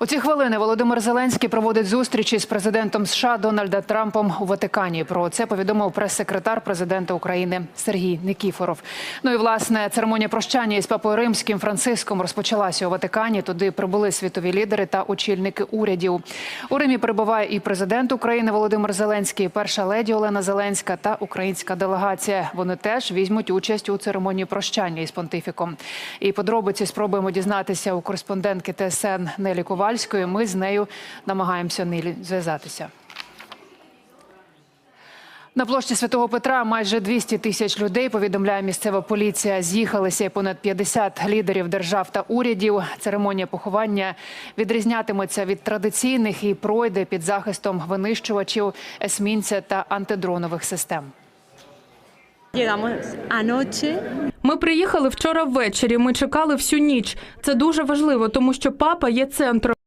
У ці хвилини Володимир Зеленський проводить зустрічі з президентом США Дональда Трампом у Ватикані. Про це повідомив прес-секретар президента України Сергій Никіфоров. Ну і власне церемонія прощання із папою римським Франциском розпочалася у Ватикані. Туди прибули світові лідери та очільники урядів. У Римі перебуває і президент України Володимир Зеленський, перша леді Олена Зеленська та українська делегація. Вони теж візьмуть участь у церемонії прощання із понтифіком. І подробиці спробуємо дізнатися у кореспондентки ТСН Нелі Ковальської. Ми з нею намагаємося Нелі зв'язатися. На площі Святого Петра майже 200 тисяч людей, повідомляє місцева поліція. З'їхалися понад 50 лідерів держав та урядів. Церемонія поховання відрізнятиметься від традиційних і пройде під захистом винищувачів, есмінця та антидронових систем. Ми приїхали вчора ввечері. Ми чекали всю ніч. Це дуже важливо, тому що папа є центром.